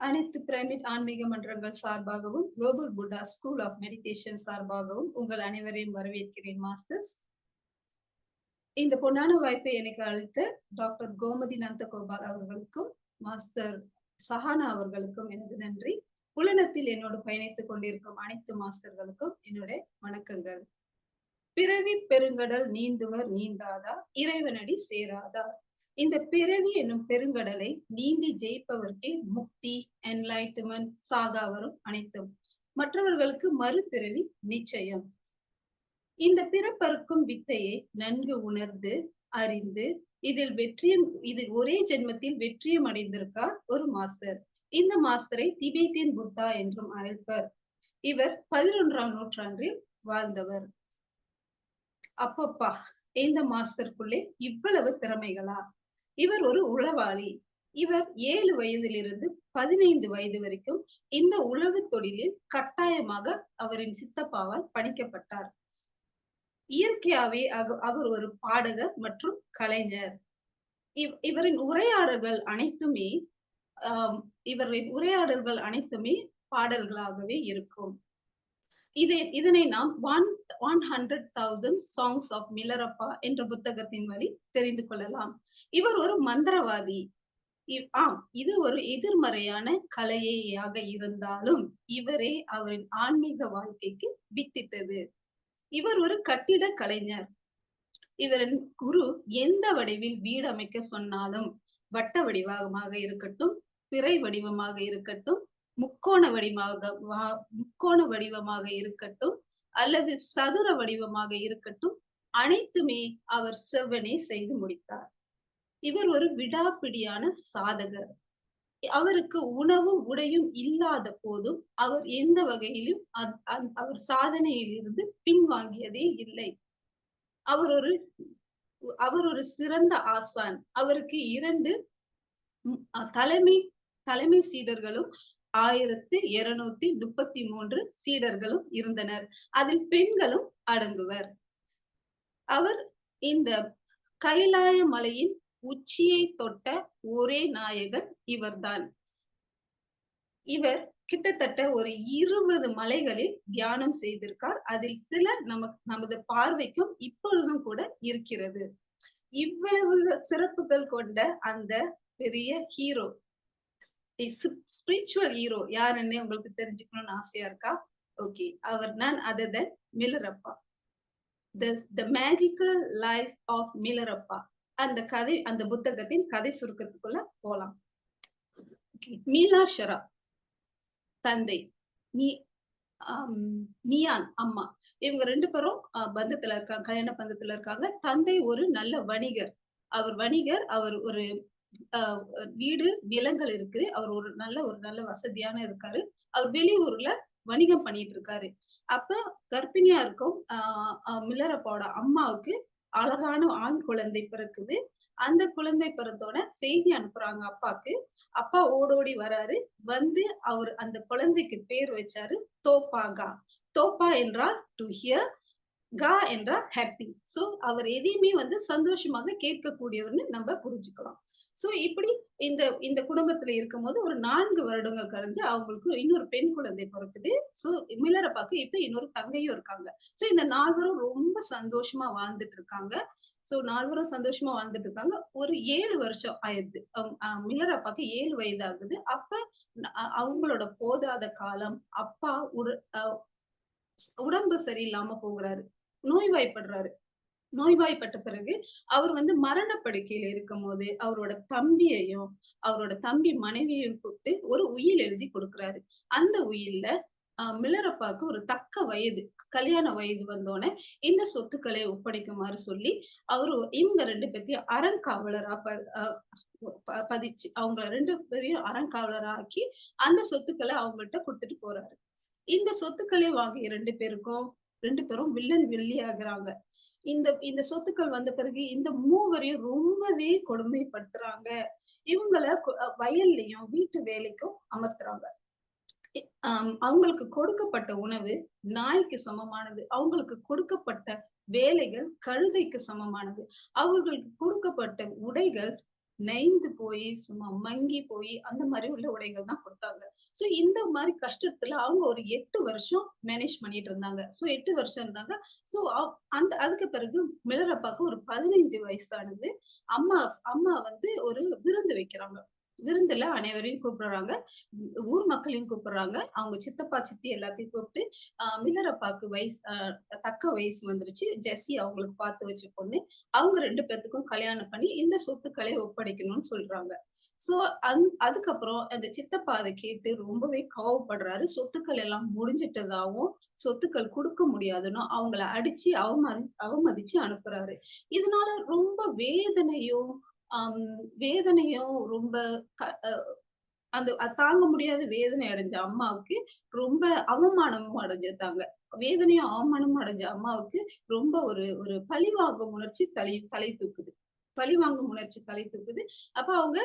அனைத்து பிரமிட் ஆன்மீக மன்றங்கள் சார்பாகவும் குளோபல் புட்டா ஸ்கூல் ஆஃப் மெடிடேஷன் சார்பாகவும் உங்கள் அனைவரையும் வரவேற்கிறேன் மாஸ்டர்ஸ் இந்த பொன்னான வாய்ப்பை எனக்கு அளித்த டாக்டர் கோமதி நந்தகோபால் அவர்களுக்கும் மாஸ்டர் சஹானா அவர்களுக்கும் எனது நன்றி. புலனத்தில் என்னோடு பயணித்துக் கொண்டிருக்கும் அனைத்து மாஸ்டர்களுக்கும் என்னுடைய வணக்கங்கள். பிறவி பெருங்கடல் நீந்துவர் நீந்தாதா இறைவனடி சேராதா? இந்த பிறவி என்னும் பெருங்கடலை நீந்தி ஜெயிப்பவர்க்கே முக்தி என்லைட்மெண்ட் சாகா வரும் அனைத்தும். மற்றவர்களுக்கு மறுபிறவி நிச்சயம். இந்த பிறப்பறுக்கும் வித்தையை நன்கு உணர்ந்து அறிந்து இதில் வெற்றியம் இதில் ஒரே ஜென்மத்தில் வெற்றியம் அடைந்திருக்கார் ஒரு மாஸ்டர். இந்த மாஸ்டரை திபேத்தியன் புத்தா என்றும் அழைப்பர். இவர் பதினொன்றாம் நூற்றாண்டில் வாழ்ந்தவர். அப்பப்பா இந்த மாஸ்டருக்குள்ளே இவ்வளவு திறமைகளா? இவர் ஒரு உளவாளி. இவர் ஏழு வயதிலிருந்து பதினைந்து வயது வரைக்கும் இந்த உளவு தொழிலில் கட்டாயமாக அவரின் சித்தப்பாவால் பணிக்கப்பட்டார் இயற்கையாவே அவர் ஒரு பாடகர் மற்றும் கலைஞர். இவரின் உரையாடல்கள் அனைத்துமே இவரின் உரையாடல்கள் அனைத்துமே பாடல்களாகவே இருக்கும். இதை இதனை நாம் one one hundred thousand songs of Milarepa என்ற புத்தகத்தின் வழி தெரிந்து கொள்ளலாம். இவர் ஒரு மந்திரவாதி. ஆம் இது ஒரு எதிர்மறையான கலையாக இருந்தாலும் இவரே அவரின் ஆன்மீக வாழ்க்கைக்கு வித்தித்தது இவர் ஒரு கட்டிட கலைஞர். இவரின் குரு எந்த வடிவில் வீடு அமைக்க சொன்னாலும் வட்ட வடிவமாக இருக்கட்டும் பிறை வடிவமாக இருக்கட்டும் முக்கோண வடிவமாக முக்கோண வடிவமாக இருக்கட்டும் அல்லது சதுர வடிவமாக இருக்கட்டும் அனைத்துமே அவர் செவ்வனே செய்து முடித்தார். இவர் ஒரு விடாப்பிடியான சாதகர். அவருக்கு உணவும் உடையும் இல்லாத போதும் அவர் எந்த வகையிலும் அவர் சாதனையில் இருந்து பின்வாங்கியதே இல்லை. அவர் ஒரு அவர் ஒரு சிறந்த ஆசான். அவருக்கு இரண்டு தலைமை தலைமை சீடர்களும் ஆயிரத்தி இருநூத்தி முப்பத்தி மூன்று சீடர்களும் இருந்தனர். அதில் பெண்களும் அடங்குவர். அவர் இந்த கைலாய மலையின் உச்சியை தொட்ட ஒரே நாயகன் இவர்தான். இவர் கிட்டத்தட்ட ஒரு இருபது மலைகளில் தியானம் செய்திருக்கார். அதில் சில நமக்கு நமது பார்வைக்கும் இப்பொழுதும் கூட இருக்கிறது. இவ்வளவு சிறப்புகள் கொண்ட அந்த பெரிய ஹீரோ ஸ்பிரிச்சுவல் ஹீரோ யாருன்னு உங்களுக்கு தெரிஞ்சுக்கணும்னு ஆசையா இருக்கா? ஓகே அவர் நான் other Milarepa the the magical life of Milarepa அந்த கதை அந்த புத்தகத்தின் கதை சுருக்கத்துக்குள்ள போலாம். மீலா ஷரா. தந்தை. நீ நியான் அம்மா. இவங்க ரெண்டு பேரும் பந்தத்துல இருக்காங்க கல்யாண பந்தத்துல இருக்காங்க. தந்தை ஒரு நல்ல வணிகர். அவர் வணிகர் அவர் ஒரு வீடு நிலங்கள் இருக்கு அவர் ஒரு நல்ல ஒரு நல்ல வசதியான இருக்காரு. அவர் வெளியூர்ல வணிகம் பண்ணிட்டு இருக்காரு அப்ப கர்ப்பிணியா இருக்கும் ஆஹ் மில்லரப்பாவோட அம்மாவுக்கு அழகான ஆண் குழந்தை பிறக்குது. அந்த குழந்தை பிறந்தோட செய்தி அனுப்புறாங்க அப்பாக்கு. அப்பா ஓடோடி வராரு. வந்து அவர் அந்த குழந்தைக்கு பேர் வச்சாரு தோப்பாகா. தோப்பா என்றால் டு ஹியர் கா என்றால் ஹாப்பி சோ அவர் எதையுமே வந்து சந்தோஷமாக கேட்கக்கூடியவர்னு நம்ம புரிஞ்சுக்கலாம் சோ இப்படி இந்த இந்த குடும்பத்துல இருக்கும் போது ஒரு நான்கு வருடங்கள் கழிஞ்சு அவங்களுக்கு இன்னொரு பெண் குழந்தை பிறக்குது. சோ மில்லரப்பாக்கு இப்ப இன்னொரு தங்கையும் இருக்காங்க. சோ இந்த நால்வரும் ரொம்ப சந்தோஷமா வாழ்ந்துட்டு இருக்காங்க. சோ நால்வரும் சந்தோஷமா வாழ்ந்துட்டு இருக்காங்க. ஒரு ஏழு வருஷம் ஆயிடுது. மில்லரப்பாக்கு ஏழு வயது ஆகுது அப்ப அவங்களோட போதாத காலம் அப்பா ஒரு உடம்பு சரியில்லாம போகிறாரு. நோய்வாய்ப்படுறாரு. நோய்வாய்ப்பட்ட பிறகு அவர் வந்து மரணப்படுக்கையில இருக்கும் போது அவரோட தம்பியையும் அவரோட தம்பி மனைவியையும் கூப்பிட்டு ஒரு உயில் எழுதி கொடுக்குறாரு. அந்த உயில்ல ஆஹ் மில்லரப்பாக்கு ஒரு தக்க வயது கல்யாண வயது வந்தோடனே இந்த சொத்துக்களை ஒப்படைக்குமாறு சொல்லி அவரு இவங்க ரெண்டு பேர்த்தையும் அறங்காவலரா பதிச்சு அவங்கள ரெண்டு பேரையும் அறங்காவலரா ஆக்கி அந்த சொத்துக்களை அவங்கள்ட்ட கொடுத்துட்டு போறாரு. இந்த சொத்துக்களை வாங்கிய ரெண்டு பேருக்கும் ரெண்டு பேரும் வில்லன் வில்லி ஆகுறாங்க இந்த இந்த சொத்துக்கள் வந்த பிறகு இந்த மூவரையும் ரொம்பவே கொடுமைப்படுத்துறாங்க. இவங்கள வயல்லையும் வீட்டு வேலைக்கும் அமர்த்துறாங்க. அவங்களுக்கு கொடுக்கப்பட்ட உணவு நாய்க்கு சமமானது. அவங்களுக்கு கொடுக்கப்பட்ட வேலைகள் கழுதைக்கு சமமானது. அவர்களுக்கு கொடுக்கப்பட்ட உடைகள் நெய்ந்து போய் சும்மா மங்கி போய் அந்த மாதிரி உள்ள உடைகள் தான் கொடுத்தாங்க. சோ இந்த மாதிரி கஷ்டத்துல அவங்க ஒரு எட்டு வருஷம் மேனேஜ் பண்ணிட்டு இருந்தாங்க. சோ எட்டு வருஷம் இருந்தாங்க. சோ அந்த அதுக்கு பிறகு மிளரப்பாக்கு ஒரு பதினைஞ்சு வயசானது. அம்மா அம்மா வந்து ஒரு விருந்து வைக்கிறாங்க. விருந்துல அனைவரையும் கூப்பிடுறாங்க. ஊர் மக்களையும் கூப்பிடுறாங்க. அவங்க சித்தப்பா சித்தி எல்லாத்தையும் கூப்பிட்டு ஆஹ் மில்லரப்பாக்கு வயசு தக்க வயசு வந்துருச்சு. ஜெஸ்ஸி அவங்களுக்கு பார்த்து வச்ச பொண்ணு. அவங்க ரெண்டு பேர்த்துக்கும் கல்யாணம் பண்ணி இந்த சொத்துக்களை ஒப்படைக்கணும்னு சொல்றாங்க. சோ அந் அதுக்கப்புறம் அந்த சித்தப்பா அதை கேட்டு ரொம்பவே கோவப்படுறாரு. சொத்துக்கள் எல்லாம் முடிஞ்சிட்டதாகவும் சொத்துக்கள் கொடுக்க முடியாதுன்னு அவங்கள அடிச்சு அவமதி அவமதிச்சு அனுப்புறாரு. இதனால ரொம்ப வேதனையும் வேதனையும் ரொம்ப அந்த தாங்க முடியாத வேதனை அடைஞ்ச அம்மாவுக்கு ரொம்ப அவமானமும் அடைஞ்சிருந்தாங்க. வேதனையும் அவமானமும் அடைஞ்ச அம்மாவுக்கு ரொம்ப ஒரு ஒரு பழிவாங்கும் உணர்ச்சி தலை தலை தூக்குது. பழிவாங்கும் உணர்ச்சி தலை தூக்குது. அப்ப அவங்க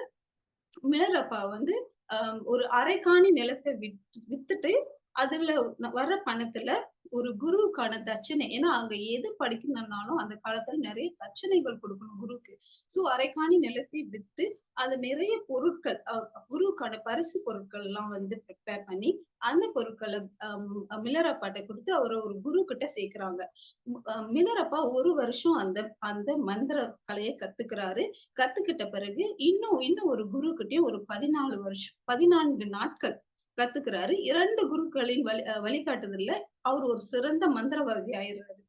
மிளரப்பா வந்து ஆஹ் ஒரு அரைக்காணி நிலத்தை வித் வித்துட்டு அதுல வர்ற பணத்துல ஒரு குருவுக்கான தட்சணை. ஏன்னா அங்க எது படிக்கணும்னாலும் அந்த காலத்துல நிறைய தட்சணைகள் கொடுக்கணும் குருவுக்கு. சோ அரைக்காணி நிலத்தை வித்து அது நிறைய பொருட்கள் குருவுக்கான பரிசு பொருட்கள் எல்லாம் வந்து ப்ரிப்பேர் பண்ணி அந்த பொருட்களை மில்லரப்பாட்ட கொடுத்து அவரை ஒரு குரு கிட்ட சேர்க்கிறாங்க மில்லரப்பா ஒரு வருஷம் அந்த அந்த மந்திர கலையை கத்துக்கிறாரு. கத்துக்கிட்ட பிறகு இன்னும் இன்னும் ஒரு குரு கிட்டே ஒரு பதினாலு வருஷம் பதினான்கு நாட்கள் கத்துக்கிறாரு. இரண்டு குருக்களின் வழி வழிகாட்டுதல்ல அவர் ஒரு சிறந்த மந்திரவாதி ஆயிடுறாரு.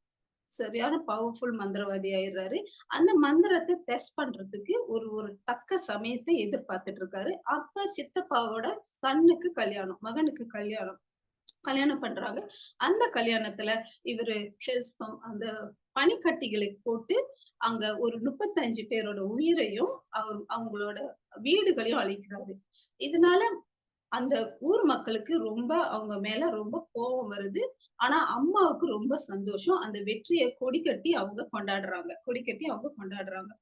சரியான பவர்ஃபுல் மந்திரவாதி ஆயிடுறாரு. அந்த மந்திரத்தை டெஸ்ட் பண்றதுக்கு ஒரு ஒரு தக்க சமயத்தை எதிர்பார்த்துட்டு இருக்காரு அப்ப சித்தப்பாவோட சன்னுக்கு கல்யாணம் மகனுக்கு கல்யாணம் கல்யாணம் பண்றாங்க. அந்த கல்யாணத்துல இவரு ஹெல்ஸ்தம் அந்த பனிக்கட்டிகளை போட்டு அங்க ஒரு முப்பத்தஞ்சு பேரோட உயிரையும் அவர் அவங்களோட வீடுகளையும் அழிக்கிறாரு. இதனால அந்த ஊர் மக்களுக்கு ரொம்ப அவங்க மேல ரொம்ப கோபம் வருது. ஆனா அம்மாவுக்கு ரொம்ப சந்தோஷம். அந்த வெற்றியை கொடி கட்டி அவங்க கொண்டாடுறாங்க. கொடி கட்டி அவங்க கொண்டாடுறாங்க.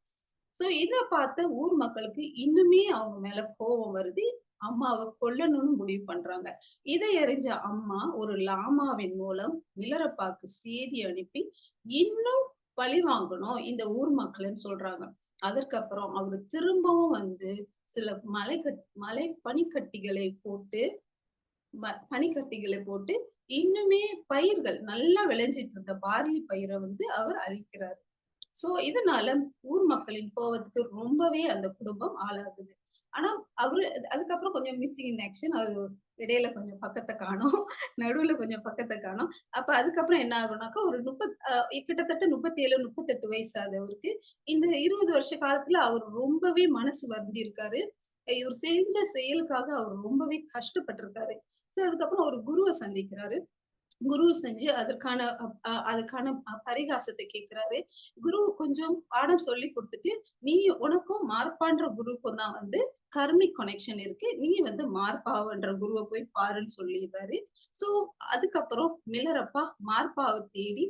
சோ இத பார்த்த ஊர் மக்களுக்கு இன்னுமே அவங்க மேல கோபம் வருது. அம்மாவை கொல்லணும்னு முடிவு பண்றாங்க. இதை அறிஞ்ச அம்மா ஒரு லாமாவின் மூலம் நிலரப்பாக்கு செய்தி அனுப்பி இன்னும் பழி வாங்கணும் இந்த ஊர் மக்கள்னு சொல்றாங்க. அதற்கப்புறம் அவரு திரும்பவும் வந்து சில மலை கட் மலை பனிக்கட்டிகளை போட்டு பனிக்கட்டிகளை போட்டு இன்னுமே பயிர்கள் நல்லா விளைஞ்சிட்டு இருந்த பார்லி பயிரை வந்து அவர் அழிக்கிறார் சோ இதனால ஊர் மக்களின் கோபத்துக்கு ரொம்பவே அந்த குடும்பம் ஆளாகுது. ஆனா அவரு அதுக்கப்புறம் கொஞ்சம் மிஸ்ஸிங் இன் ஆக்ஷன் அது இடையில கொஞ்சம் பக்கத்தை காணும். நடுவுல கொஞ்சம் பக்கத்தை காணும். அப்ப அதுக்கப்புறம் என்ன ஆகும்னாக்கா ஒரு முப்பத் கிட்டத்தட்ட முப்பத்தி ஏழு முப்பத்தெட்டு வயசு ஆகுது அவருக்கு. இந்த இருபது வருஷ காலத்துல அவர் ரொம்பவே மனசு வருந்தி இருக்காரு இவர் செஞ்ச செயலுக்காக அவர் ரொம்பவே கஷ்டப்பட்டிருக்காரு. சோ அதுக்கப்புறம் ஒரு குருவை சந்திக்கிறாரு. குரு செஞ்சு அதற்கான அதுக்கான பரிகாசத்தை கேட்கிறாரு. குரு கொஞ்சம் பாடம் சொல்லி கொடுத்துட்டு நீ உனக்கும் மார்பான்ற குருவுக்கும் தான் வந்து கர்மிக் கனெக்ஷன் இருக்கு. நீ வந்து மார்பாவன்ற குருவை போய் பாருன்னு சொல்லிடுறாரு. சோ அதுக்கப்புறம் மிலரப்பா மார்பாவை தேடி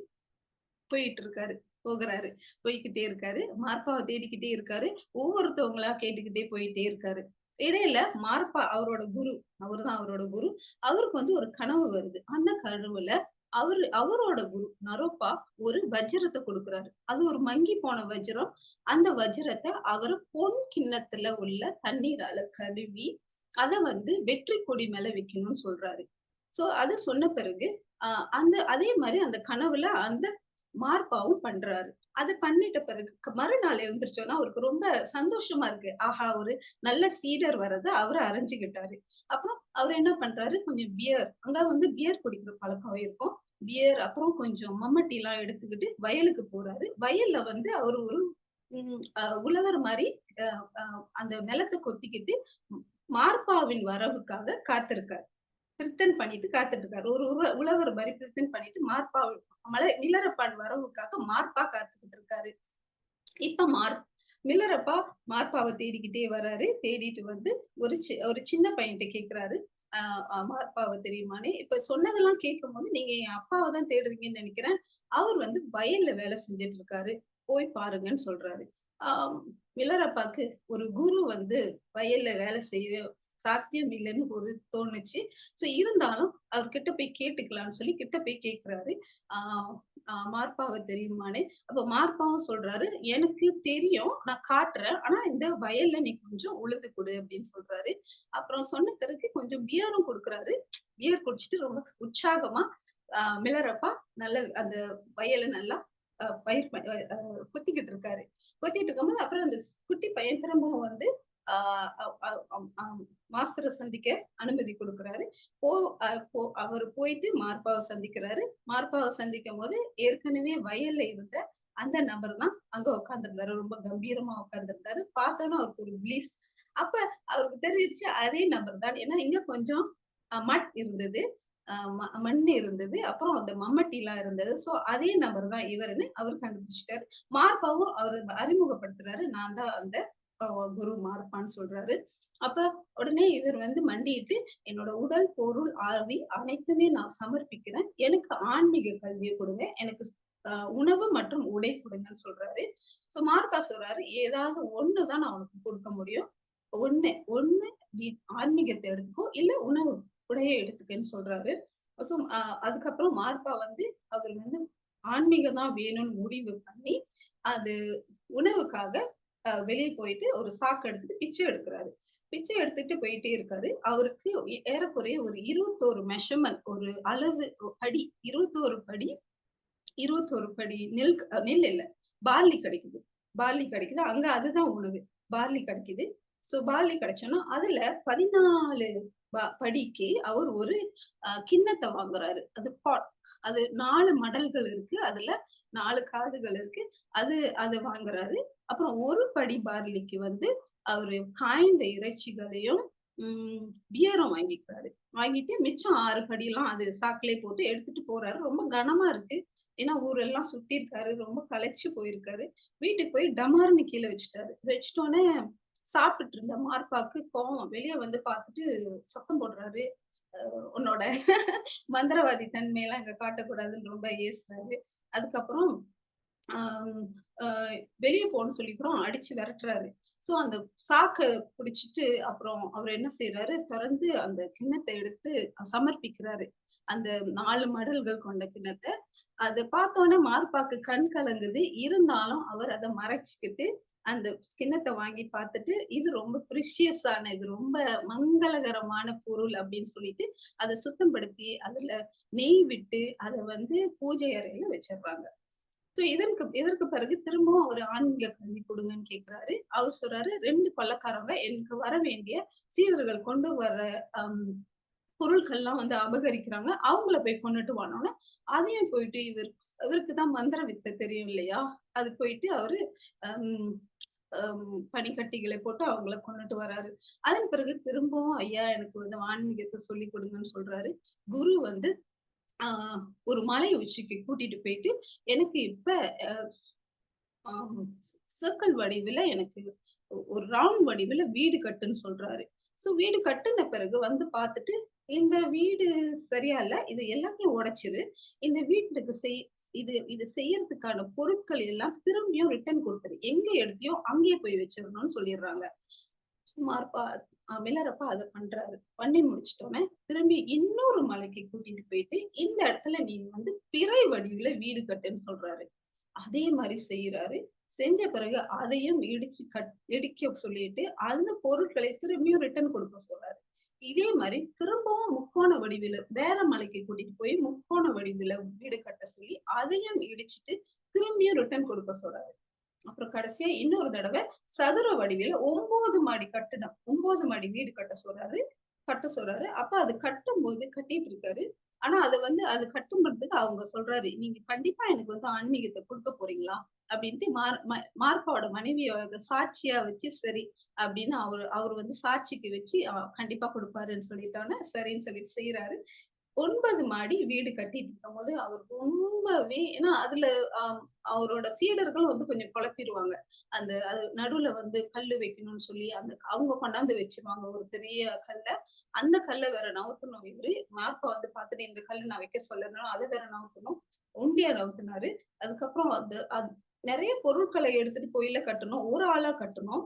போயிட்டு இருக்காரு போகிறாரு போய்கிட்டே இருக்காரு. மார்பாவை தேடிக்கிட்டே இருக்காரு. ஒவ்வொருத்தவங்களா கேட்டுக்கிட்டே போயிட்டே இருக்காரு. இடையில மார்பா அவரோட குரு அவர்தான் அவரோட குரு அவருக்கு வந்து ஒரு கனவு வருது. அந்த கனவுல அவரு அவரோட குரு நரோப்பா ஒரு வஜ்ரத்தை கொடுக்குறாரு. அது ஒரு மங்கி போன வஜ்ரம். அந்த வஜ்ரத்தை அவர் பொன் கிண்ணத்துல உள்ள தண்ணீரால கழுவி அதை வந்து வெற்றி கொடி மேல வைக்கணும்னு சொல்றாரு. சோ அது சொன்ன பிறகு ஆஹ் அந்த அதே மாதிரி அந்த கனவுல அந்த மார்பாவும் பண்றாரு. அது பண்ணிட்ட பிறகு மறுநாள் எழுந்திரிச்சோன்னா அவருக்கு ரொம்ப சந்தோஷமா இருக்கு. ஆஹா ஒரு நல்ல சீடர் வர்றது அவரு அரைஞ்சுக்கிட்டாரு அப்புறம் அவர் என்ன பண்றாரு? கொஞ்சம் பியர் அங்க வந்து பியர் குடிக்கிற பழக்கம் இருக்கும். பியர் அப்புறம் கொஞ்சம் மம்மட்டி எல்லாம் எடுத்துக்கிட்டு வயலுக்கு போறாரு. வயல்ல வந்து அவர் ஒரு உழவர் மாதிரி அந்த நிலத்தை கொத்திக்கிட்டு மார்பாவின் வரவுக்காக காத்திருக்காரு. பிரித்தன் பண்ணிட்டு காத்துட்டு இருக்காரு ஒரு உழவர் மாதிரி பிரித்தன் பண்ணிட்டு மார்பா மலை மில்லரப்பான் வரவுக்காக மார்பா காத்துக்கிட்டு இருக்காரு இப்ப மார் மில்லரப்பா மார்பாவை தேடிக்கிட்டே வர்றாரு தேடிட்டு வந்து ஒரு ஒரு சின்ன பையன்கிட்ட கேக்குறாரு. ஆஹ் மார்பாவை தெரியுமானே இப்ப சொன்னதெல்லாம் கேட்கும் போது நீங்க என் அப்பாவை தான் தேடுறீங்கன்னு நினைக்கிறேன். அவர் வந்து வயல்ல வேலை செஞ்சுட்டு இருக்காரு போய் பாருங்கன்னு சொல்றாரு. ஆஹ் மில்லரப்பாக்கு ஒரு குரு வந்து வயல்ல வேலை செய்ய சாத்தியம் இல்லைன்னு ஒரு தோணுச்சு. சோ இருந்தாலும் அவர் கிட்ட போய் கேட்டுக்கலாம்னு சொல்லி கிட்ட போய் கேக்குறாரு. ஆஹ் மார்பாவை தெரியுமானே அப்ப மார்ப்பாவும் சொல்றாரு எனக்கு தெரியும் நான் காட்டுறேன். ஆனா இந்த வயல்ல நீ கொஞ்சம் உழுது கொடு அப்படின்னு சொல்றாரு. அப்புறம் சொன்ன பிறகு கொஞ்சம் பியரும் கொடுக்குறாரு. பியர் குடிச்சிட்டு ரொம்ப உற்சாகமா ஆஹ் மிளறப்பா நல்ல அந்த வயலை நல்லா பயிர் ப- குத்திக்கிட்டு இருக்காரு. குத்திட்டு இருக்கும்போது அப்புறம் அந்த குட்டி பையன் திரும்பவும் வந்து மாஸ்டரை சந்திக்க அனுமதி கொடுக்குறாரு. போ அவர் போயிட்டு மார்பாவை சந்திக்கிறாரு. மார்பாவை சந்திக்கும் போது ஏற்கனவே வயல்ல இருந்த அந்த நபர் தான் அங்க உட்காந்துருந்தாரு ரொம்ப கம்பீரமா உட்காந்துருந்தாரு பார்த்தோன்னா அவருக்கு ஒரு பிளீஸ். அப்ப அவருக்கு தெரிவிச்சு அதே நபர் தான். ஏன்னா இங்க கொஞ்சம் மட் இருந்தது. மண் இருந்தது. அப்புறம் அந்த மம்மட்டி எல்லாம் இருந்தது. சோ அதே நபர் தான் இவருன்னு அவர் கண்டுபிடிச்சிட்டாரு. மார்பாவும் அவர் அறிமுகப்படுத்துறாரு. நான் தான் அந்த குரு மார்பான்னு சொல்றாரு. அப்ப உடனே இவர் வந்து மண்டிட்டு என்னோட உடல் பொருள் ஆவி அனைத்துமே நான் சமர்ப்பிக்கிறேன். எனக்கு ஆன்மீக கல்வியை கொடுங்க. எனக்கு உணவு மற்றும் உடை கொடுங்கன்னு சொல்றாரு. சோ மார்பா சொல்றாரு ஏதாவது ஒண்ணுதான் நான் அவனுக்கு கொடுக்க முடியும். ஒண்ணு ஒண்ணு நீ ஆன்மீகத்தை எடுத்துக்கோ இல்ல உணவு உடையை எடுத்துக்கன்னு சொல்றாரு. ஸோ அதுக்கப்புறம் மார்பா வந்து அவர் வந்து ஆன்மீகம் தான் வேணும்னு முடிவு பண்ணி அது உணவுக்காக வெளியே போயிட்டு ஒரு சாக்கு எடுத்துட்டு பிச்சை எடுக்கிறாரு. பிச்சை எடுத்துட்டு போயிட்டே இருக்காரு. அவருக்கு ஏறக்குறைய ஒரு இருபத்தோரு மெஷர்மெண்ட் ஒரு அளவு படி இருபத்தோரு படி இருபத்தோரு படி நெல் நெல் இல்ல பார்லி கிடைக்குது. பார்லி கிடைக்குது. அங்க அதுதான் உணவு பார்லி கிடைக்குது. சோ பார்லி கிடைச்சோன்னா அதுல பதினாலு ப- படிக்கு அவர் ஒரு அஹ், கிண்ணத்தை வாங்குறாரு. அது பாட் அது நாலு மடல்கள் இருக்கு. அதுல நாலு காதுகள் இருக்கு. அது அது வாங்குறாரு. அப்புறம் ஒரு படி பார்லிக்கு வந்து அவரு காய்ந்த இறைச்சிகளையும் உம் பியரும் வாங்கிக்கிறாரு. வாங்கிட்டு மிச்சம் ஆறு படியெல்லாம் அது சாக்கிலே போட்டு எடுத்துட்டு போறாரு. ரொம்ப கனமா இருக்கு. ஏன்னா ஊரெல்லாம் சுத்தி இருக்காரு. ரொம்ப களைச்சு போயிருக்காரு. வீட்டுக்கு போய் டமார்னு கீழே வச்சுட்டாரு. வச்சிட்டோன்னே சாப்பிட்டுட்டு இருந்த மார்பாக்கு கோவம். வெளியே வந்து பார்த்துட்டு சத்தம் போடுறாரு. உன்னோட மந்திரவாதி தன்மையெல்லாம் அங்க காட்டக்கூடாதுன்னு ரொம்ப ஏசுறாரு. அதுக்கப்புறம் ஆஹ் ஆஹ் வெளியே போன்னு சொல்லிக்கிறோம். அடிச்சு விரட்டுறாரு. சோ அந்த சாக்க பிடிச்சிட்டு அப்புறம் அவர் என்ன செய்யறாரு திறந்து அந்த கிண்ணத்தை எடுத்து சமர்ப்பிக்கிறாரு. அந்த நாலு மடல்கள் கொண்ட கிண்ணத்தை. அதை பார்த்தோன்னே மார்பாக்கு கண் கலங்குது. இருந்தாலும் அவர் அதை மறைச்சிக்கிட்டு அந்த கிண்ணத்தை வாங்கி பார்த்துட்டு இது ரொம்ப பிரிஷியஸான இது ரொம்ப மங்களகரமான பொருள் அப்படின்னு சொல்லிட்டு அதை சுத்தப்படுத்தி அதுல நெய் விட்டு அதை வந்து பூஜை அறையில வச்சிடுறாங்க. இதற்கு இதற்கு பிறகு திரும்பவும் அவர் ஆன்மீக கல்வி கொடுங்கன்னு கேக்குறாரு. அவர் சொல்றாரு ரெண்டு கொள்ளக்காரங்க எனக்கு வர வேண்டிய சீடர்கள் கொண்டு வர ஆஹ் பொருட்கள்லாம் வந்து அபகரிக்கிறாங்க. அவங்கள போய் கொண்டுட்டு வானோன்னு அதையும் போயிட்டு இவர் இவருக்கு தான் மந்திர வித்தை தெரியும் இல்லையா அது போயிட்டு அவரு பனிக்கட்டிகளை போட்டு அவங்கள கொண்டுட்டு வராரு. அதன் பிறகு திரும்பவும் ஐயா எனக்கு வந்து ஆன்மீகத்தை சொல்லி கொடுங்கன்னு சொல்றாரு. குரு வந்து ஆஹ் ஒரு மலை உச்சிக்கு கூட்டிட்டு போயிட்டு எனக்கு இப்ப சர்க்கிள் வடிவுல எனக்கு ஒரு ரவுண்ட் வடிவுல வீடு கட்டுன்னு சொல்றாரு. சோ வீடு கட்டுன பிறகு வந்து பார்த்துட்டு இந்த வீடு சரியா இல்ல இது எல்லாத்தையும் உடைச்சிரு. இந்த வீட்டுக்கு செய் இது இது செய்யறதுக்கான பொருட்கள் எல்லாம் திரும்பியும் ரிட்டர்ன் கொடுத்துரு. எங்க எடுத்தியோ அங்கேயே போய் வச்சிடணும்னு சொல்லிடுறாங்க. சுமார் மிளறப்பா அதை பண்றாரு. பண்ணி முடிச்சிட்டோன்னே திரும்பி இன்னொரு மலைக்கு கூட்டிட்டு போயிட்டு இந்த இடத்துல நீ வந்து பிறை வடிவுல வீடு கட்டுன்னு சொல்றாரு. அதே மாதிரி செய்யறாரு செஞ்ச பிறகு அதையும் இடிச்சு கட் இடிக்க சொல்லிட்டு அந்த பொருட்களை திரும்பியும் ரிட்டர்ன் கொடுக்க சொல்றாரு. இதே மாதிரி திரும்பவும் முக்கோண வடிவில வேற மலைக்கு கூட்டிட்டு போய் முக்கோண வடிவில வீடு கட்ட சொல்லி அதையும் இடிச்சிட்டு திரும்பியும் ரிட்டர்ன் கொடுக்க சொல்றாரு. அப்புறம் கடைசியா இன்னொரு தடவை சதுர வடிவில ஒன்பது மாடி கட்டிடம் ஒன்பது மாடி வீடு கட்ட சொல்றாரு கட்ட சொல்றாரு. அப்ப அது கட்டும் போது கட்டிட்டு இருக்காரு. ஆனா அது வந்து அது கட்டும்படுறதுக்கு அவங்க சொல்றாரு நீங்க கண்டிப்பா எனக்கு வந்து ஆன்மீகத்தை கொடுக்க போறீங்களா? அப்படின்ட்டு மார் மார்ப்பாவோட மனைவியோட சாட்சியா வச்சு சரி அப்படின்னு அவரு அவர் வந்து சாட்சிக்கு வச்சு கண்டிப்பா கொடுப்பாருன்னு சொல்லிட்டோன்னே சரின்னு சொல்லிட்டு செய்யறாரு ஒன்பது மாடி வீடு கட்டிட்டு இருக்கும் போது அவர் ரொம்பவே ஏன்னா அதுல அவரோட சீடர்கள் வந்து கொஞ்சம் குழப்பிடுவாங்க. அந்த அது நடுவுல வந்து கல்லு வைக்கணும்னு சொல்லி அந்த அவங்க கொண்டாந்து வச்சிருவாங்க ஒரு பெரிய கல்ல. அந்த கல்லை வேற நவுத்தணும். இவரு மார்ப்பா வந்து பார்த்துட்டு இந்த கல்லு நான் வைக்க சொல்லணும் அதை வேற நவுத்தணும். உண்டியா நவுத்தினாரு. அதுக்கப்புறம் அந்த அது நிறைய பொருட்களை எடுத்துட்டு கோயில கட்டணும். ஒரு ஆளா கட்டணும்.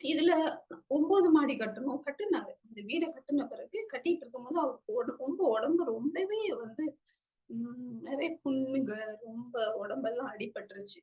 இதுல ஒன்பது மாடி கட்டணும் கட்டினாங்க இந்த வீடை கட்டின பிறகு கட்டிட்டு இருக்கும்போது அவருக்கு ரொம்ப உடம்பு ரொம்பவே வந்து உம் நிறைய புண்ணுங்க, ரொம்ப உடம்பெல்லாம் அடிபட்டுருச்சு.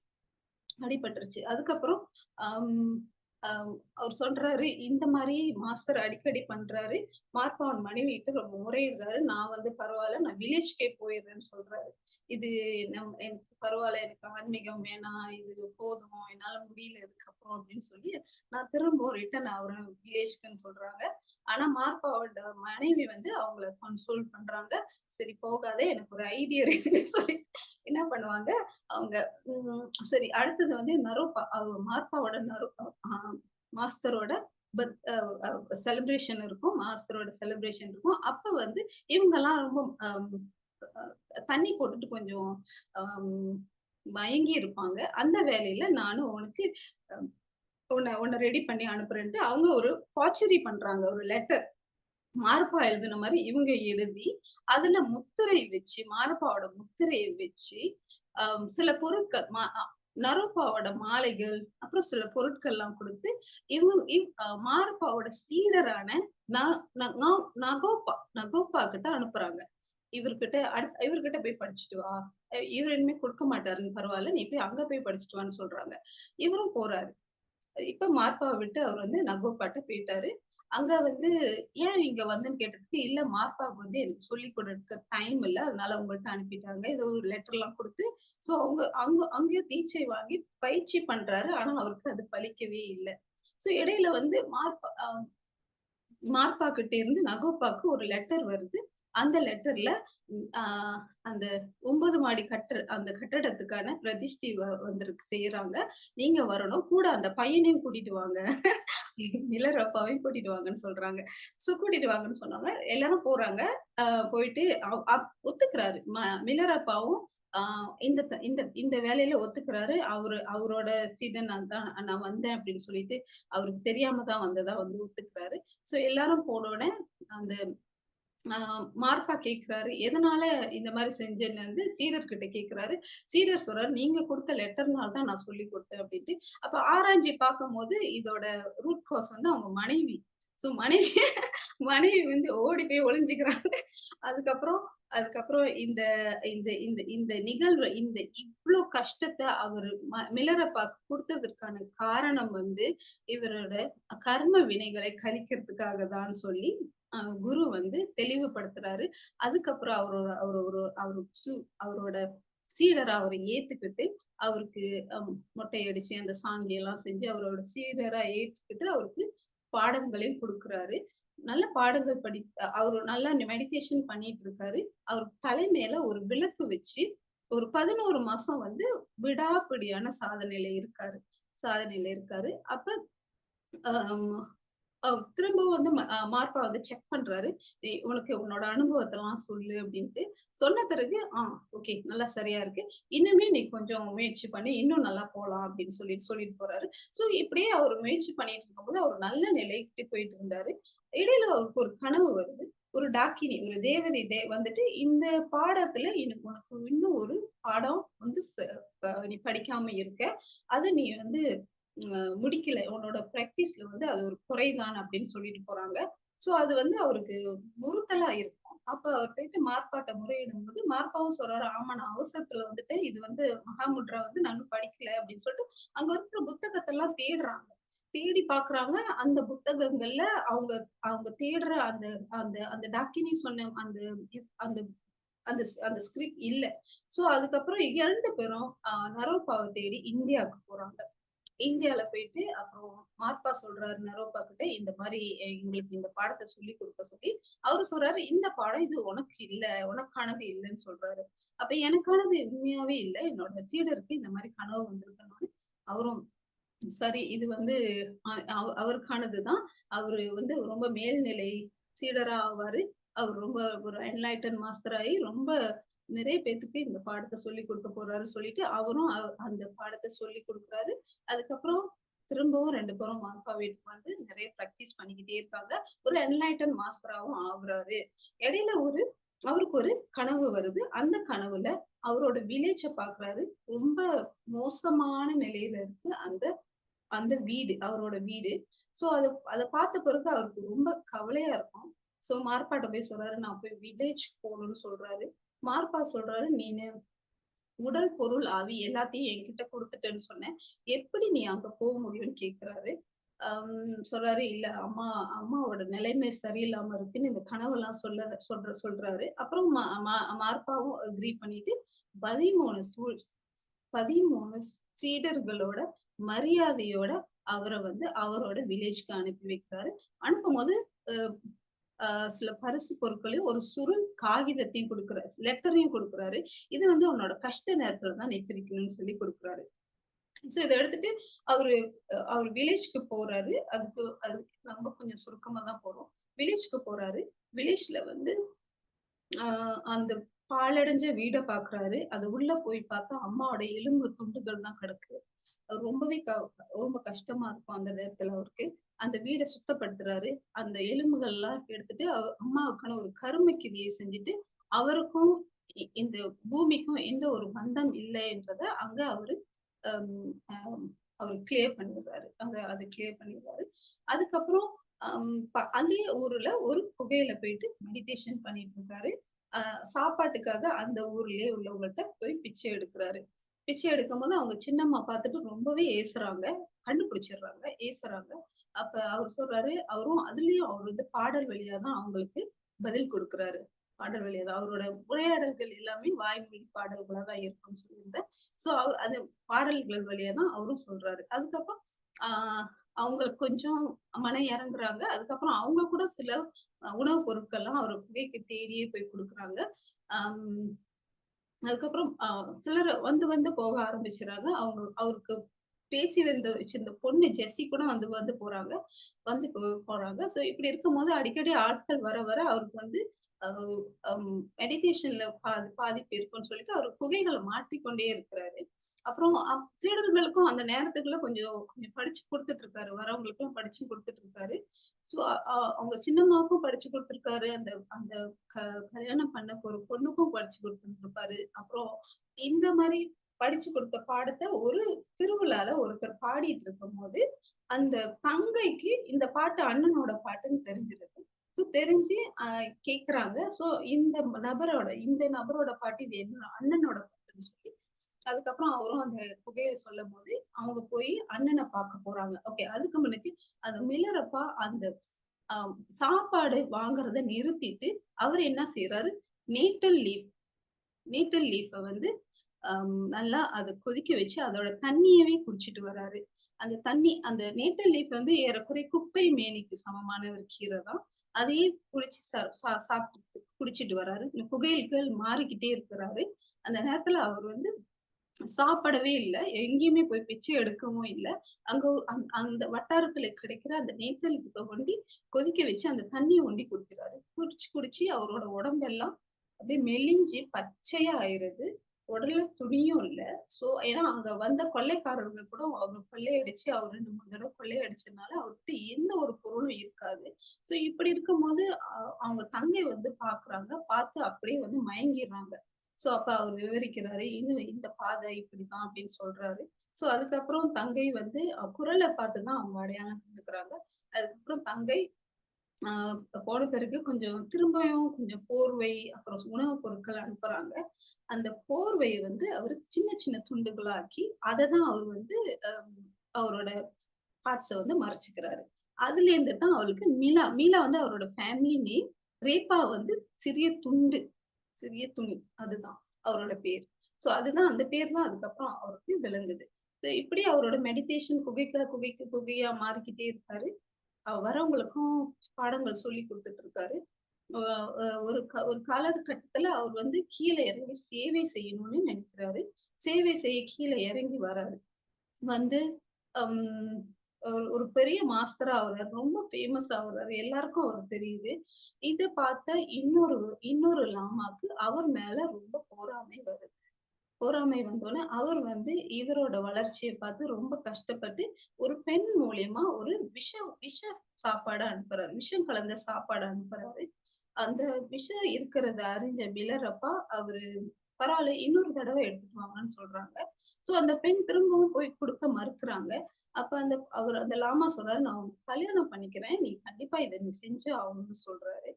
அடிபட்டுருச்சு. அதுக்கப்புறம் ஆஹ் அவர் சொல்றாரு, இந்த மாதிரி மாஸ்டர் அடிக்கடி பண்றாரு. மார்ப்பான் மனைவிட்டு ரொம்ப முறையிடுறாரு. நான் வந்து பரவாயில்ல நான் வில்லேஜ்கே போயிடுறேன்னு சொல்றாரு. இது நம் எனக்கு பரவாயில்ல எனக்கு ஆன்மீகம் வேணாம். இது போதும். என்னால முடியல இதுக்கப்புறம் அப்படின்னு சொல்லி, நான் திரும்ப ரிட்டர்ன் ஆவுறேன் வில்லேஜ்க்குன்னு சொல்றாங்க. ஆனா மார்ப்பாவோட மனைவி வந்து அவங்கள கன்சோல் பண்றாங்க. சரி போகாத, எனக்கு ஒரு ஐடியா இருக்குன்னு சொல்லி என்ன பண்ணுவாங்க, அவங்க சரி அடுத்தது வந்து நரோப்பா மார்பாவோட நரோ மாஸ்டரோட செலிப்ரேஷன் இருக்கும். மாஸ்டரோட செலிப்ரேஷன் இருக்கும். அப்ப வந்து இவங்கலாம் ரொம்ப தண்ணி போட்டுட்டு கொஞ்சம் மயங்கி இருப்பாங்க. அந்த வேலையில நானும் உனக்கு உன்னை உன்ன உன்ன ரெடி பண்ணி அனுப்புறேன்ட்டு அவங்க ஒரு பாச்சரி பண்றாங்க. ஒரு லெட்டர். மார்ப்பா எழுதுன மாதிரி இவங்க எழுதி, அதுல முத்திரை வச்சு, மாரப்பாவோட முத்திரையை வச்சு, சில பொருட்கள் மா அ நரோப்பாவோட மாலைகள், அப்புறம் சில பொருட்கள் எல்லாம் கொடுத்து இவங்க இவ் மாரப்பாவோட சீடரான ந ந நகோப்பா நகோப்பா கிட்ட அனுப்புறாங்க. இவர்கிட்ட அடுத்த இவர்கிட்ட போய் படிச்சுட்டு வா. இவர் இனிமே கொடுக்க மாட்டாருன்னு பரவாயில்ல நீ போய் அங்க போய் படிச்சுட்டு வான்னு சொல்றாங்க. இவரும் போறாரு. இப்ப மார்பாவை விட்டு அவர் வந்து நகோப்பாட்ட போயிட்டாரு. அங்க வந்து ஏன் இங்க வந்தேன்னு கேட்டதுக்கு, இல்ல மார்ப்பாவுக்கு வந்து எனக்கு சொல்லிக் கொடுக்க டைம் இல்ல. அதனால உங்கள்ட்ட அனுப்பிட்டாங்க. ஏதோ ஒரு லெட்டர்லாம் கொடுத்து ஸோ அவங்க அங்க அங்கேயும் தீட்சை வாங்கி பயிற்சி பண்றாரு. ஆனா அவருக்கு அது பலிக்கவே இல்லை ஸோ இடையில வந்து மார்பா மார்பா கிட்ட இருந்து நகோப்பாக்கு ஒரு லெட்டர் வருது. அந்த லெட்டர்ல ஆஹ் அந்த ஒன்பது மாடி கட்ட அந்த கட்டடத்துக்கான பிரதிஷ்டி வ வந்திருக்கு செய்யறாங்க நீங்க வரணும். கூட அந்த பையனையும் கூட்டிட்டு வாங்க. நிலரப்பாவையும் அப்பாவையும் கூட்டிட்டு வாங்கன்னு சொல்றாங்க. ஸோ கூட்டிட்டு வாங்கன்னு சொன்னாங்க. எல்லாரும் போறாங்க. போயிட்டு அப் ஒத்துக்கிறாரு. ம மில்லர் அப்பாவும் இந்த த இந்த இந்த வேலையில ஒத்துக்கிறாரு. அவரு அவரோட சீடன் நான் தான் நான் வந்தேன் அப்படின்னு சொல்லிட்டு, அவருக்கு தெரியாம தான் வந்ததா வந்து ஒத்துக்கிறாரு. ஸோ எல்லாரும் போனோனே அந்த மார்பா மார்ப்பா கேட்கிறாரு. எதனால இந்த மாதிரி செஞ்சேன்னு வந்து சீடர்கிட்ட கேட்கிறாரு. சீடர் சொல்றாரு, "நீங்க குடுத்த லெட்டர்னால தான் நான் சொல்லிக் கொடுத்தேன் அப்படின்ட்டு. அப்ப ஆராய்ஞ்சு பார்க்கும்போது இதோட ரூட் காஸ் வந்து அவங்க மனைவி. ஸோ மனைவி மனைவி வந்து ஓடி போய் ஒளிஞ்சுக்கிறாங்க. அதுக்கப்புறம் அதுக்கப்புறம் இந்த இந்த இந்த இந்த நிகழ்வு இந்த இவ்வளவு கஷ்டத்தை அவரு ம பா குடுத்ததற்கான காரணம் வந்து, இவரோட கர்ம வினைகளை கழிக்கிறதுக்காக தான் சொல்லி, குரு வந்து தெளிவுபடுத்துறாரு. அதுக்கப்புறம் அவரோட அவர் ஒரு அவரு அவரோட சீடரா அவரை ஏத்துக்கிட்டு, அவருக்கு மொட்டை அடிச்சு, அந்த சாங்கியெல்லாம் செஞ்சு, அவரோட சீடரா ஏற்றுக்கிட்டு அவருக்கு பாடங்களையும் கொடுக்குறாரு நல்ல பாடங்கள் படி அவர் அவரு நல்லா மெடிடேஷன் பண்ணிட்டு இருக்காரு. அவர் தலை மேல ஒரு விளக்கு வச்சு, ஒரு 11 மாசம் வந்து விடாப்பிடியான சாதனையில இருக்காரு. சாதனையில இருக்காரு. அப்ப திரும்பவும் வந்து ம வந்து செக் பண்றாரு. உனக்கு உன்னோட அனுபவத்தெல்லாம் சொல்லு" அப்படின்ட்டு. சொன்ன பிறகு, "ஆ ஓகே நல்லா சரியா இருக்கு. இன்னுமே நீ கொஞ்சம் முயற்சி பண்ணி இன்னும் நல்லா போலாம்" அப்படின்னு சொல்லிட்டு சொல்லிட்டு போறாரு. ஸோ இப்படியே அவர் முயற்சி பண்ணிட்டு இருக்கும்போது, அவர் நல்ல நிலைக்கு போயிட்டு இருந்தாரு. இடையில அவருக்கு ஒரு கனவு வருது. ஒரு டாக்கினி, ஒரு தேவதை தே வந்துட்டு, "இந்த பாடத்துல எனக்கு உனக்கு இன்னும் ஒரு பாடம் வந்து நீ படிக்காம இருக்க. அதை நீ வந்து முடிக்கல. உன்னோட ப்ராக்டிஸ்ல வந்து அது ஒரு குறைதான்" அப்படின்னு சொல்லிட்டு போறாங்க. ஸோ அது வந்து அவருக்கு உறுத்தலா இருக்கும். அப்ப அவர் போயிட்டு மார்ப்பாட்ட முறையிடும்போது, மார்ப்பாவும் சொல்றாரு, "ஆமா நான் அவசரத்துல வந்துட்டு இது வந்து மகாமுட்ரா வந்து நான் படிக்கல" அப்படின்னு சொல்லிட்டு, அங்க இருக்கிற புத்தகத்தை எல்லாம் தேடுறாங்க. தேடி பார்க்குறாங்க. அந்த புத்தகங்கள்ல அவங்க அவங்க தேடுற அந்த அந்த அந்த டாக்கினி சொன்ன அந்த அந்த அந்த அந்த ஸ்கிரிப்ட் இல்ல. ஸோ அதுக்கப்புறம் இரண்டு பேரும் நரோபாவை தேடி இந்தியாவுக்கு போறாங்க. இந்தியால போயிட்டு அப்புறம் மார்ப்பா சொல்றாரு நரோப்பா கிட்ட, இந்த மாதிரி எங்களுக்கு இந்த பாடத்தை சொல்லிக் கொடுக்க சொல்லி, அவரு சொல்றாரு, "இந்த பாடம் இது உனக்கு இல்ல. உனக்கானது இல்லைன்னு சொல்றாரு. அப்ப எனக்கானது உண்மையாவே இல்லை என்னோட சீடருக்கு இந்த மாதிரி கனவு வந்திருக்கணும்னு அவரும் சரி இது வந்து அவருக்கானதுதான் அவருக்கானது தான். அவரு வந்து ரொம்ப மேல்நிலை சீடரா ஆவாரு. அவர் ரொம்ப ஒரு என்லைட்டன் மாஸ்டர் ஆகி ரொம்ப நிறைய பேத்துக்கு இந்த பாடத்தை சொல்லிக் கொடுக்க போறாருன்னு சொல்லிட்டு, அவரும் அந்த பாடத்தை சொல்லிக் கொடுக்குறாரு அதுக்கப்புறம் திரும்பவும் ரெண்டு பேரும் மார்பா வீட்டுக்கு வந்து நிறைய ப்ராக்டிஸ் பண்ணிக்கிட்டே இருக்காங்க. ஒரு என்லைட்டன் மாஸ்டராவும் ஆகுறாரு. இடையில ஒரு அவருக்கு ஒரு கனவு வருது. அந்த கனவுல அவரோட வில்லேஜ பாக்குறாரு ரொம்ப மோசமான நிலையில இருக்கு அந்த அந்த வீடு, அவரோட வீடு. சோ அத அத பார்த்த பிறகு அவருக்கு ரொம்ப கவலையா இருக்கும். சோ மார்பாட்ட போய் சொல்றாரு, "நான் போய் வில்லேஜ் போகணும்னு சொல்றாரு. மார்பா சொல்றாரு நீனு உடல் பொருள் ஆவி எல்லாத்தையும் என்கிட்ட கொடுத்துட்டேன்னு சொன்னேன். எப்படி நீ அங்க போக முடியும்னு கேக்குறாரு. ஆஹ் சொல்றாரு இல்ல அம்மா அம்மாவோட நிலைமை சரியில்லாம இருக்குன்னு இந்த கனவெல்லாம் சொல்ல சொல்ற சொல்றாரு. அப்புறம் மார்பாவும் அக்ரி பண்ணிட்டு பதிமூணு சூழ் பதிமூணு சீடர்களோட மரியாதையோட அவரை வந்து அவரோட வில்லேஜ்க்கு அனுப்பி வைக்கிறாரு. அனுப்பும் போது சில பரிசு பொருட்களையும் ஒரு சுருள் காகிதத்தையும் கொடுக்குறாரு லெட்டரையும் கொடுக்குறாரு. இது வந்து அவனோட கஷ்ட நேரத்துல தான் நீ பிரிக்கணும்னு சொல்லி கொடுக்குறாரு. சோ இதை எடுத்துட்டு அவரு அவர் வில்லேஜ்க்கு போறாரு. அதுக்கு அதுக்கு நம்ம கொஞ்சம் சுருக்கமா தான் போறோம். வில்லேஜ்க்கு போறாரு. வில்லேஜ்ல வந்து ஆஹ் அந்த பாலடைஞ்ச வீடை பாக்குறாரு. அது உள்ள போய் பார்த்தா அம்மாவோட எலும்பு துண்டுகள் தான் கிடக்கு. ரொம்பவே ரொம்ப கஷ்டமா இருக்கும் அந்த நேரத்துல அவருக்கு. அந்த வீடை சுத்தப்படுத்துறாரு. அந்த எலும்புகள் எல்லாம் எடுத்துட்டு அம்மாவுக்கான ஒரு கருமை கிரியை செஞ்சுட்டு அவருக்கும் இந்த பூமிக்கும் எந்த ஒரு பந்தம் இல்லைன்றத அங்க அவரு அவர் கிளியர் பண்ணிடுறாரு. அங்க அதை கிளியர் பண்ணிடுறாரு. அதுக்கப்புறம் அதே ஊர்ல ஒரு புகையில போயிட்டு மெடிடேஷன் பண்ணிட்டு இருக்காரு. சாப்பாட்டுக்காக அந்த ஊர்லயே உள்ளவங்கள்ட்ட போய் பிச்சை எடுக்கிறாரு. பிச்சை எடுக்கும் போது அவங்க சின்னம்மா பார்த்துட்டு ரொம்பவே ஏசுறாங்க. கண்டுபிடிச்சிடுறாங்க ஏசுறாங்க. அப்ப அவர் சொல்றாரு அவரும் அதுலயும் அவர் வந்து பாடல் வழியா தான் அவங்களுக்கு பதில் கொடுக்குறாரு. பாடல் வழியா தான். அவரோட உரையாடல்கள் எல்லாமே வாய்மொழி பாடல்களா தான் இருக்கும்னு சொல்லியிருந்தேன். சோ அவர் அது பாடல்கள் வழியா தான் அவரும் சொல்றாரு. அதுக்கப்புறம் ஆஹ் அவங்களுக்கு கொஞ்சம் மன இறங்குறாங்க. அதுக்கப்புறம் அவங்க கூட சில உணவுப் பொருட்கள்லாம் அவர் புகைக்கு தேடியே போய் கொடுக்குறாங்க. ஆஹ் அதுக்கப்புறம் ஆஹ் சிலர் வந்து வந்து போக ஆரம்பிச்சிடறாங்க அவங்க அவருக்கு பேசி வந்த இந்த பொண்ணு ஜெஸ்ஸி கூட வந்து வந்து போறாங்க. வந்து போறாங்க. சோ இப்படி இருக்கும் போது அடிக்கடி ஆட்கள் வர வர அவருக்கு வந்து மெடிடேஷன்ல பாதி பாதிப்பு இருக்கும்னு சொல்லிட்டு அவர் குகைகளை மாற்றிக்கொண்டே இருக்கிறாரு. அப்புறம் சீடர்களுக்கும் அந்த நேரத்துக்குள்ள கொஞ்சம் கொஞ்சம் படிச்சு கொடுத்துட்டு இருக்காரு வரவங்களுக்கும் படிச்சு கொடுத்துட்டு இருக்காரு ஸோ அவங்க சின்னம்மாவுக்கும் படிச்சு கொடுத்துருக்காரு. அந்த அந்த கல்யாணம் பண்ண போற பொண்ணுக்கும் படிச்சு கொடுத்துட்டு இருப்பாரு அப்புறம் இந்த மாதிரி படிச்சு கொடுத்த பாடத்தை ஒரு திருவிழால ஒருத்தர் பாடிட்டு இருக்கும் போது அந்த தங்கைக்கு இந்த பாட்டு அண்ணனோட பாட்டுன்னு தெரிஞ்சிருக்கு தெரிஞ்சு ஆஹ் கேக்குறாங்க. சோ இந்த நபரோட இந்த நபரோட பாட்டு இது என்ன அண்ணனோட பாட்டுன்னு சொல்லி அதுக்கப்புறம் அவரும் அந்த புகையை சொல்லும் போது அவங்க போய் அண்ணனை பார்க்க போறாங்க. ஓகே அதுக்கு முன்னாடி அந்த மிளரப்பா அந்த ஆஹ் சாப்பாடு வாங்குறத நிறுத்திட்டு அவர் என்ன செய்யறாரு நீட்டல் லீப் நீட்டல் லீப்பை வந்து நல்லா அதை கொதிக்க வச்சு அதோட தண்ணியவே குடிச்சிட்டு வராரு. அந்த தண்ணி அந்த நேட்டல் லீஃப் வந்து ஏறக்குறை குப்பை மேனிக்கு சமமான ஒரு கீரை தான். அதையே குடிச்சு சாப்பிட்டு குடிச்சிட்டு வராரு. இந்த புகையில்கள் மாறிக்கிட்டே இருக்கிறாரு. அந்த நேரத்துல அவர் வந்து சாப்பிடவே இல்லை. எங்கேயுமே போய் பிச்சை எடுக்கவும் இல்லை. அங்க அந்த வட்டாரத்துல கிடைக்கிற அந்த நேத்தலுக்கு ஒண்டி கொதிக்க வச்சு அந்த தண்ணியை ஒண்டி குடிக்கிறாரு. குடிச்சு குடிச்சு அவரோட உடம்பெல்லாம் அப்படியே மெலிஞ்சு பச்சையா ஆயிருது உடல துணியும் இல்ல. சோ ஏன்னா அங்க வந்த கொள்ளைக்காரர்கள் கூட அவர் கொள்ளையடிச்சு அவர் ரெண்டு மூணு தடவை கொள்ளையடிச்சதுனால அவர்கிட்ட எந்த ஒரு பொருளும் இருக்காது. சோ இப்படி இருக்கும்போது அவங்க தங்கை வந்து பாக்குறாங்க. பார்த்து அப்படியே வந்து மயங்கிடுறாங்க. சோ அப்ப அவர் விவரிக்கிறாரு இன்னும் இந்த பாதை இப்படிதான் அப்படின்னு சொல்றாரு. சோ அதுக்கப்புறம் தங்கை வந்து குரலை பார்த்துதான் அவங்க அடையாளம் இருக்கிறாங்க அதுக்கப்புறம் தங்கை போன பிறகு கொஞ்சம் திரும்பவும் கொஞ்சம் போர்வை அப்புறம் உணவுப் பொருட்கள் அனுப்புறாங்க. அந்த போர்வையை வந்து அவர் சின்ன சின்ன துண்டுகளாக்கி அதை தான் அவர் வந்து அவரோட பார்ட்ஸை வந்து மறைச்சிக்கிறாரு. அதுல இருந்து தான் அவருக்கு மீலா மீலா வந்து அவரோட ஃபேமிலி நேம் ரேப்பா வந்து சிறிய துண்டு சிறிய துணி அதுதான் அவரோட பேர். சோ அதுதான் அந்த பேர் தான் அதுக்கப்புறம் அவருக்கு விளங்குது. இப்படி அவரோட மெடிடேஷன் குகைக்க குகைக்கு குகையா மாறிக்கிட்டே இருப்பாரு வரவங்களுக்கும் பாடங்கள் சொல்லி கொடுத்துட்டு இருக்காரு. ஒரு ஒரு காலகட்டத்துல அவர் வந்து கீழே இறங்கி சேவை செய்யணும்னு நினைக்கிறாரு. சேவை செய்ய கீழே இறங்கி வராரு. வந்து ஒரு பெரிய மாஸ்டரா ஆகுறாரு ரொம்ப ஃபேமஸ் ஆகுறாரு எல்லாருக்கும் அவர் தெரியுது. இதை பார்த்த இன்னொரு இன்னொரு லாமாக்கு அவர் மேல ரொம்ப போராமை வருது. பொறாமை வந்தோடனே அவர் வந்து இவரோட வளர்ச்சியை பார்த்து ரொம்ப கஷ்டப்பட்டு ஒரு பெண் மூலியமா ஒரு விஷ விஷ சாப்பாடு அனுப்புறாரு. விஷம் கலந்த சாப்பாடு அனுப்புறாரு. அந்த விஷம் இருக்கிறத அறிஞ்ச பிளரப்பா அவரு பரவாயில்ல இன்னொரு தடவை எடுத்துட்டு வாங்கன்னு சொல்றாங்க. சோ அந்த பெண் திரும்பவும் போய் கொடுக்க மறுக்கிறாங்க. அப்ப அந்த அவர் அந்த லாமா சொல்றாரு நான் கல்யாணம் பண்ணிக்கிறேன். நீ கண்டிப்பா இதை நீ செஞ்சு ஆகணும்னு சொல்றாரு.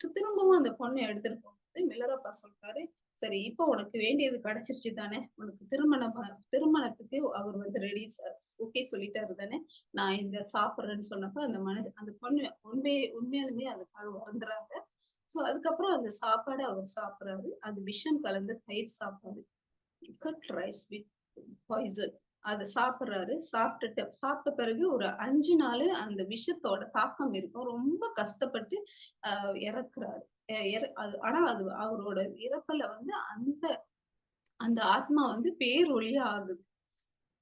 திரும்பவும் அந்த பொண்ணை எடுத்துட்டு போகும்போது மிளரப்பா சொல்றாரு சரி இப்போ உனக்கு வேண்டியது கிடைச்சிருச்சு தானே? உனக்கு திருமணம் திருமணத்துக்கு அவர் வந்து ரெடி ஓகே சொல்லிட்டாரு தானே? நான் இந்த சாப்பிடுறேன்னு சொன்னப்ப அந்த மன அந்த பொண்ணு உண்மையே உண்மையாலுமே அதுக்காக வருந்துறாங்க சோ அதுக்கப்புறம் அந்த சாப்பாடு அவர் சாப்பிடுறாரு. அது விஷம் கலந்த தயிர் சாப்பாடு. கட் ரைஸ் வித் பாய்சன் அதை சாப்பிடுறாரு. சாப்பிட்டுட்டு சாப்பிட்ட பிறகு ஒரு அஞ்சு நாள் அந்த விஷத்தோட தாக்கம் இருக்கும். ரொம்ப கஷ்டப்பட்டு இறக்குறாரு. ஆனா அது அவரோட இறப்புல வந்து அந்த அந்த ஆத்மா வந்து பேரொழியா ஆகுது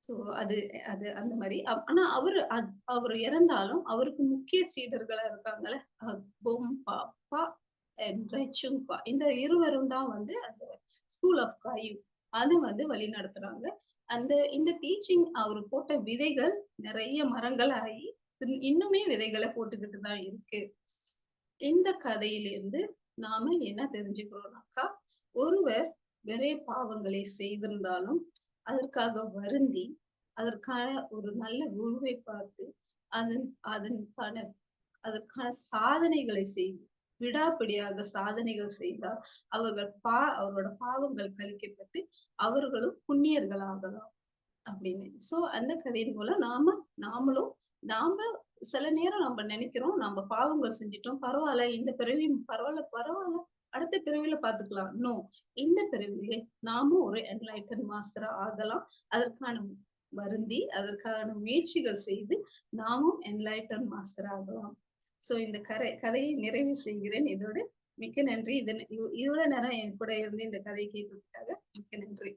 சோ அது அது அந்த மாதிரி. ஆனா அவரு அவர் இறந்தாலும் அவருக்கு முக்கிய சீடர்களா இருக்காங்கல்ல. அஹ் பாப்பா and இந்த இருவரும் தான் வந்து அந்த ஸ்கூல் ஆஃப் காயு அது வந்து வழி நடத்துறாங்க அந்த இந்த டீச்சிங் அவர் போட்ட விதைகள் நிறைய மரங்கள் ஆகி இன்னுமே விதைகளை போட்டுக்கிட்டு தான் இருக்கு. இந்த கதையிலிருந்து நாம என்ன தெரிஞ்சுக்கிறோம்னாக்கா ஒருவர் வெறே பாவங்களை செய்திருந்தாலும் அதற்காக வருந்தி அதற்கான ஒரு நல்ல குருவை பார்த்து அதன் அதற்கான அதற்கான சாதனைகளை செய்து விடாப்பிடியாக சாதனைகள் செய்தால் அவர்கள் பா அவரோட பாவங்கள் கழிக்கப்பட்டு அவர்களும் புண்ணியர்களாகலாம். அப்படின்னு. சோ அந்த கதையின் மூலம் நாம நாமளும் நாம சில நேரம் நம்ம நினைக்கிறோம் நம்ம பாவங்கள் செஞ்சிட்டோம் பரவாயில்ல இந்த பிறவி பரவாயில்ல பரவாயில்ல அடுத்த பிறவில பாத்துக்கலாம் நோ இந்த பிறவிலே நாமும் ஒரு என்லைட்டன் மாஸ்டரா ஆகலாம். அதற்கான வருந்தி அதற்கான முயற்சிகள் செய்து நாமும் என்லைட்டன் மாஸ்டர் ஆகலாம். சோ இந்த கரை கதையை நிறைவு செய்கிறேன். இதோட மிக்க நன்றி. இதன் இவ்வளவு நேரம் என் கூட இருந்து இந்த கதையை கேட்டதுக்காக மிக்க நன்றி.